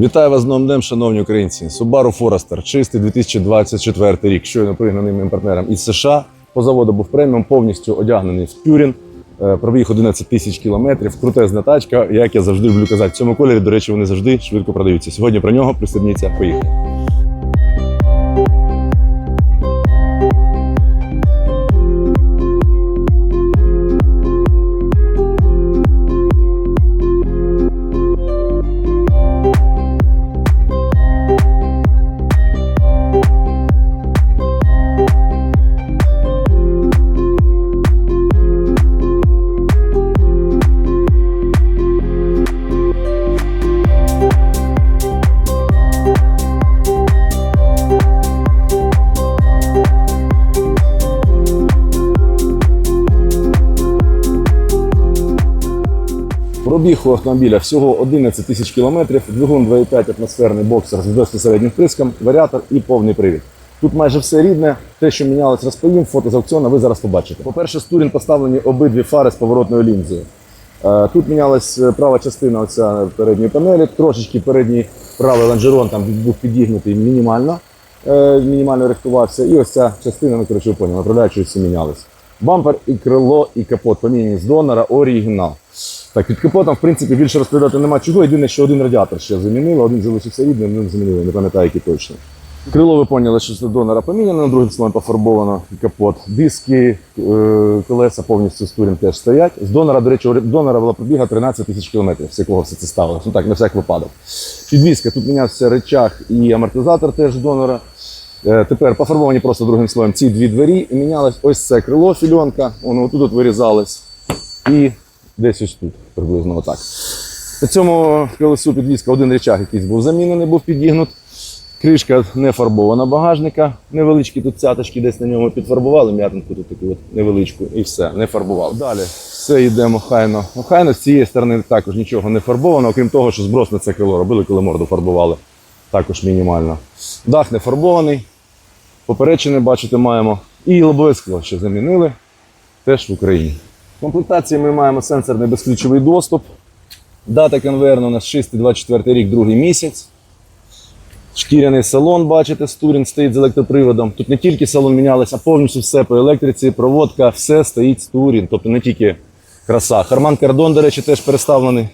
Вітаю вас з новим днем, шановні українці. Subaru Forester, чистий 2024 рік, щойно пригнаний моїм із США. По заводу був преміум, повністю одягнений в тюрін. Е, Пробіг 11 тисяч кілометрів. Крутезна тачка. Як я завжди люблю казати, в цьому кольорі, до речі, вони завжди швидко продаються. Сьогодні про нього пристебніться. Поїхали. Пробіг у автомобіля всього 11 тисяч кілометрів, двигун 2,5 атмосферний боксер з безпосереднім вприском, варіатор і повний привід. Тут майже все рідне. Те, що мінялось, розповім, фото з аукціону ви зараз побачите. По-перше, з турін поставлені обидві фари з поворотною лінзою. Е, Тут мінялась е, права частина оця передньої панелі, трошечки передній правий лонжерон там був підігнутий мінімально, е, мінімально рихтувався. І ось ця частина, ну коротше, поняли, направляючи всі мінялись. Бампер і крило, і капот поміняні з донора, оригінал. Так, під капотом, в принципі, більше розповідати нема чого. Єдине, що один радіатор ще замінили, один залишився рідним, один замінили, не пам'ятаю, який точно. Крило ви поняли, що це донора поміняно, на другим слоєм пофарбовано капот. Диски, е, колеса повністю з турін теж стоять. З донора, до речі, донора була пробіга 13 тисяч кілометрів, з якого все це ставилось. Ну так, на всяк випадок. Підвізка, тут мінявся речах і амортизатор теж донора. Е, Тепер пофарбовані просто другим слоєм ці дві двері і мінялось ось це крило, фільонка, воно отут от вирізалось. І десь ось тут, приблизно отак. На цьому колесу підвізка один речах якийсь був замінений, був підігнут. Кришка не фарбована багажника, невеличкі тут цяточки десь на ньому підфарбували, м'ятинку тут таку от невеличку, і все, не фарбували. Далі все йдемо хайно. Охайно з цієї сторони також нічого не фарбовано, окрім того, що зброс на це крило робили, коли морду фарбували. Також мінімально. Дах не фарбований. Поперечини, бачите, маємо. І лобове скло ще замінили. Теж в Україні. Комплектації ми маємо сенсорний безключовий доступ. Дата конверну у нас 6-24 рік, другий місяць. Шкіряний салон, бачите, стурін стоїть з електроприводом. Тут не тільки салон мінялися, а повністю все по електриці, проводка, все стоїть з турін. Тобто не тільки краса. Харман Кардон, до речі, теж переставлений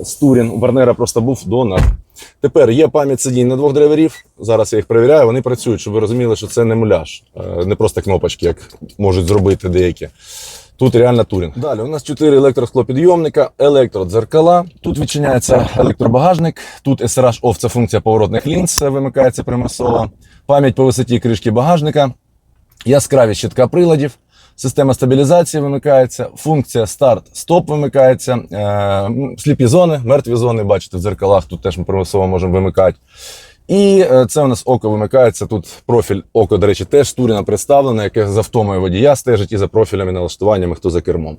з турін. У партнера просто був донор. Тепер є пам'ять сидінь на двох драйверів. Зараз я їх перевіряю, вони працюють, щоб ви розуміли, що це не муляж, е, не просто кнопочки, як можуть зробити деякі. Тут реально турінг. Далі у нас 4 електросклопідйомника, електродзеркала. Тут відчиняється електробагажник. Тут SRH OFF – це функція поворотних лінз, вимикається примусово. Пам'ять по висоті кришки багажника, яскраві щитка приладів. Система стабілізації вимикається, функція старт-стоп вимикається, е, сліпі зони, мертві зони, бачите, в дзеркалах тут теж ми примусово можемо вимикати. І е, це у нас око вимикається. Тут профіль око, до речі, теж Туріна представлене, яке з автомою водія стежить і за профілями налаштуваннями, хто за кермом.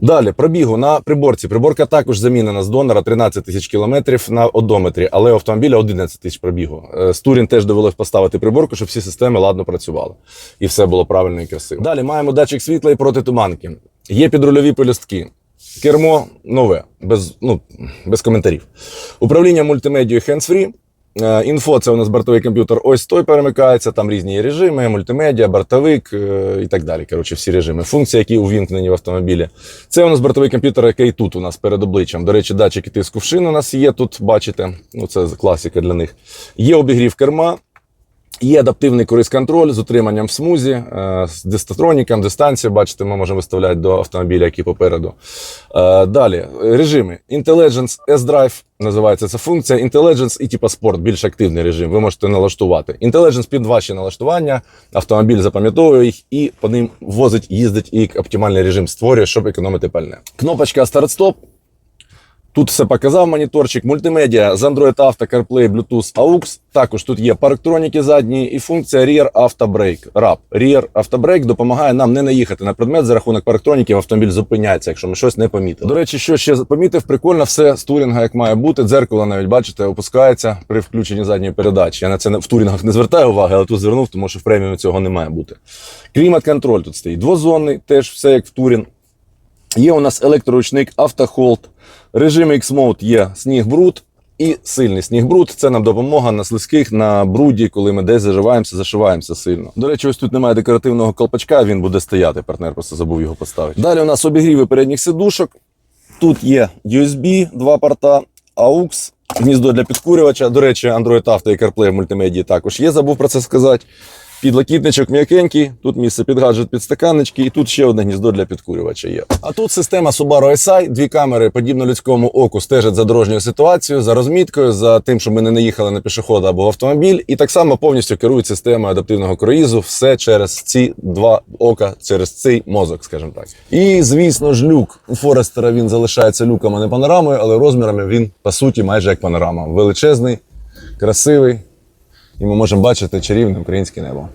Далі, пробігу на приборці. Приборка також замінена з донора 13 тисяч кілометрів на одометрі, але у автомобіля 11 тисяч пробігу. Е, З Турін теж довелось поставити приборку, щоб всі системи ладно працювали. І все було правильно і красиво. Далі маємо датчик світла і протитуманки. Є підрульові пелюстки. Кермо нове, без, ну, без коментарів. Управління мультимедією hands-free. Е, Інфо це у нас бортовий комп'ютер. Ось той перемикається, там різні режими, мультимедіа, бортовик е, і так далі. Коротше, всі режими. Функції, які увімкнені в автомобілі. Це у нас бортовий комп'ютер, який тут у нас перед обличчям. До речі, датчики тиску в шин у нас є тут, бачите. Ну, це класика для них. Є обігрів керма. Є адаптивний круїз-контроль з утриманням в смузі, е, з дистатроніком, дистанцію, бачите, ми можемо виставляти до автомобіля, який попереду. Е, Далі, режими. Intelligence S-Drive називається ця функція. Intelligence і типа Sport, більш активний режим. Ви можете налаштувати. Intelligence під ваші налаштування, автомобіль запам'ятовує їх і по ним возить, їздить і оптимальний режим створює, щоб економити пальне. Кнопочка старт-стоп. Тут все показав моніторчик, мультимедіа з Android Auto, CarPlay, Bluetooth, AUX. Також тут є парктроніки задні і функція Rear Auto Brake. RAP. Rear Auto Brake допомагає нам не наїхати на предмет за рахунок парктроніків. Автомобіль зупиняється, якщо ми щось не помітили. До речі, що ще помітив, прикольно все з турінга, як має бути. Дзеркало навіть бачите, опускається при включенні задньої передачі. Я на це в турінгах не звертаю уваги, але тут звернув, тому що в преміумі цього не має бути. Клімат-контроль тут стоїть двозонний, теж все як в турін. Є у нас електроручник, автохолд, режим X-Mode є сніг бруд, і сильний сніг-бруд. Це нам допомога на слизьких, на бруді, коли ми десь заживаємося, зашиваємося сильно. До речі, ось тут немає декоративного колпачка, він буде стояти. Партнер просто забув його поставити. Далі у нас обігріви передніх сидушок. Тут є USB, два порта, AUX, гніздо для підкурювача. До речі, Android Auto і CarPlay в мультимедії також є, забув про це сказати. Підлокітничок м'якенький, тут місце під гаджет під стаканнички, і тут ще одне гніздо для підкурювача є. А тут система Subaru SI, дві камери, подібно людському оку, стежать за дорожньою ситуацією, за розміткою, за тим, щоб ми не наїхали на пішохода або в автомобіль. І так само повністю керують системою адаптивного круїзу, все через ці два ока, через цей мозок, скажімо так. І звісно ж, люк у Форестера він залишається люком, а не панорамою, але розмірами він по суті майже як панорама. Величезний, красивий і ми можемо бачити чарівне українське небо.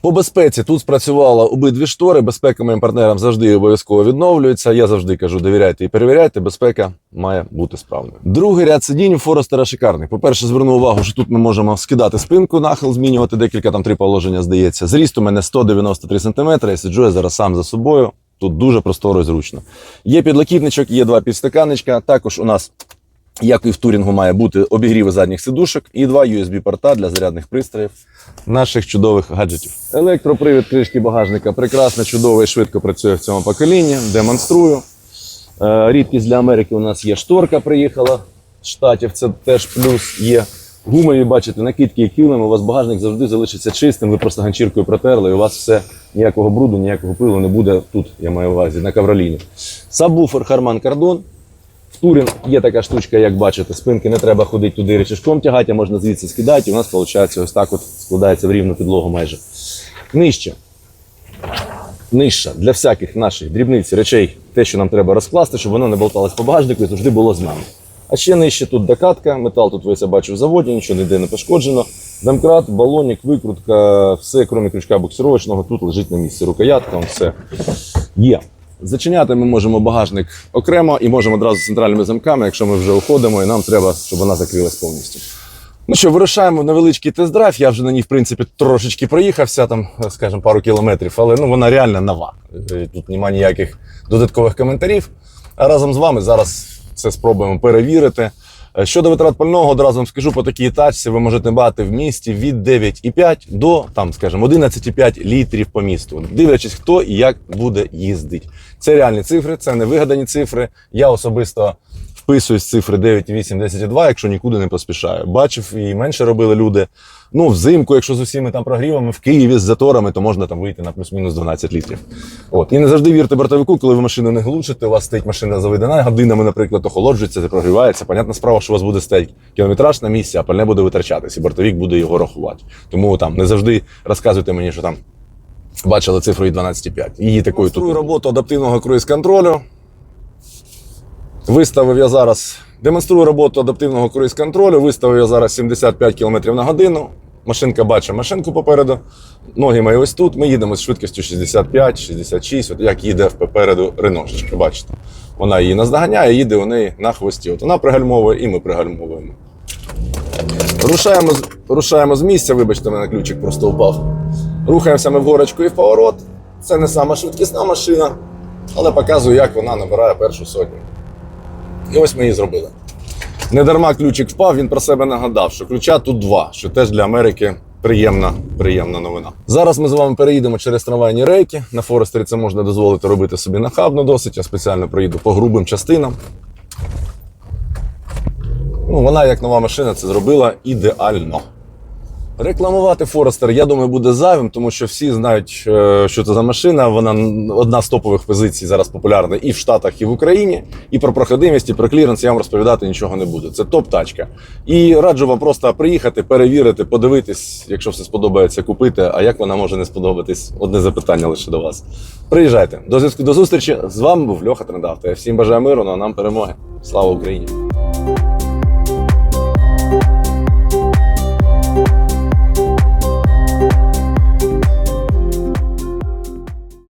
По безпеці тут спрацювали обидві штори. Безпека моїм партнерам завжди обов'язково відновлюється. Я завжди кажу, довіряйте і перевіряйте. Безпека має бути справною. Другий ряд сидінь у Форестера шикарний. По-перше, зверну увагу, що тут ми можемо скидати спинку, нахил, змінювати декілька там три положення, здається. Зріст у мене 193 см. Я сиджу я зараз сам за собою. Тут дуже просторо і зручно. Є підлокітничок, є два підстаканничка. Також у нас як і в турінгу має бути обігріви задніх сидушок і два USB-порта для зарядних пристроїв наших чудових гаджетів. Електропривід кришки багажника прекрасно, чудово і швидко працює в цьому поколінні. Демонструю. Е, Рідкість для Америки у нас є шторка, приїхала з штатів. Це теж плюс є. Гумові, бачите, накидки і килим. У вас багажник завжди залишиться чистим. Ви просто ганчіркою протерли, і у вас все ніякого бруду, ніякого пилу не буде тут. Я маю увазі на кавроліні. Сабвуфер Harman Kardon. В Турін є така штучка, як бачите, спинки не треба ходити туди речашком тягати, а можна звідси скидати, і у нас виходить ось так от складається в рівну підлогу майже. Нижче. Нижче для всяких наших дрібниць речей, те, що нам треба розкласти, щоб воно не болталось по багажнику і завжди було з нами. А ще нижче тут докатка, метал тут весь я бачу в заводі, нічого ніде не пошкоджено. Домкрат, балонік, викрутка, все, крім крючка буксировочного, тут лежить на місці. Рукоятка, все є. Зачиняти ми можемо багажник окремо і можемо одразу з центральними замками, якщо ми вже уходимо, і нам треба, щоб вона закрилась повністю. Ну що, вирушаємо в невеличкий тест-драйв. Я вже на ній, в принципі, трошечки проїхався, там, скажімо, пару кілометрів, але ну, вона реально нова. Е, Тут немає ніяких додаткових коментарів. А разом з вами зараз це спробуємо перевірити. Е, Щодо витрат пального, одразу вам скажу по такій тачці, ви можете бати в місті від 9,5 до там, скажімо, 11,5 літрів по місту, дивлячись, хто і як буде їздити. Це реальні цифри, це не вигадані цифри. Я особисто вписуюсь цифри 9,8, 10,2, якщо нікуди не поспішаю. Бачив і менше робили люди. Ну, взимку, якщо з усіми там прогрівами в Києві з заторами, то можна там вийти на плюс-мінус 12 літрів. От. І не завжди вірте бортовику, коли ви машину не глушите, у вас стоїть машина заведена годинами, наприклад, охолоджується, прогрівається. Понятна справа, що у вас буде стояти кілометраж на місці, а пальне буде витрачатись, і бортовик буде його рахувати. Тому там не завжди розказуйте мені, що там бачили цифру і 12,5. Її такою тут роботу адаптивного круїз-контролю. Виставив я зараз, демонструю роботу адаптивного круїз-контролю. Виставив я зараз 75 км на годину. Машинка бачить машинку попереду. Ноги мої ось тут. Ми їдемо з швидкістю 65-66, от як їде попереду реношечка. Бачите? Вона її наздоганяє, їде у неї на хвості. От вона пригальмовує і ми пригальмовуємо. Рушаємо, рушаємо з місця, вибачте, мене ключик просто впав. Рухаємося ми в горочку і в поворот. Це не сама швидкісна машина, але показую, як вона набирає першу сотню. І ось ми її зробили. Не дарма ключик впав, він про себе нагадав, що ключа тут два, що теж для Америки приємна, приємна новина. Зараз ми з вами переїдемо через трамвайні рейки. На Форестері це можна дозволити робити собі нахабно досить. Я спеціально проїду по грубим частинам. Ну, вона, як нова машина, це зробила ідеально. Рекламувати Форестер, я думаю, буде зайвим, тому що всі знають, е, що це за машина. Вона одна з топових позицій зараз популярна і в Штатах, і в Україні. І про проходимість, і про кліренс я вам розповідати нічого не буду. Це топ-тачка. І раджу вам просто приїхати, перевірити, подивитись, якщо все сподобається, купити. А як вона може не сподобатись? Одне запитання лише до вас. Приїжджайте. До зв'язку до зустрічі. З вами був Льоха Трендавто. Я всім бажаю миру, ну а нам перемоги. Слава Україні!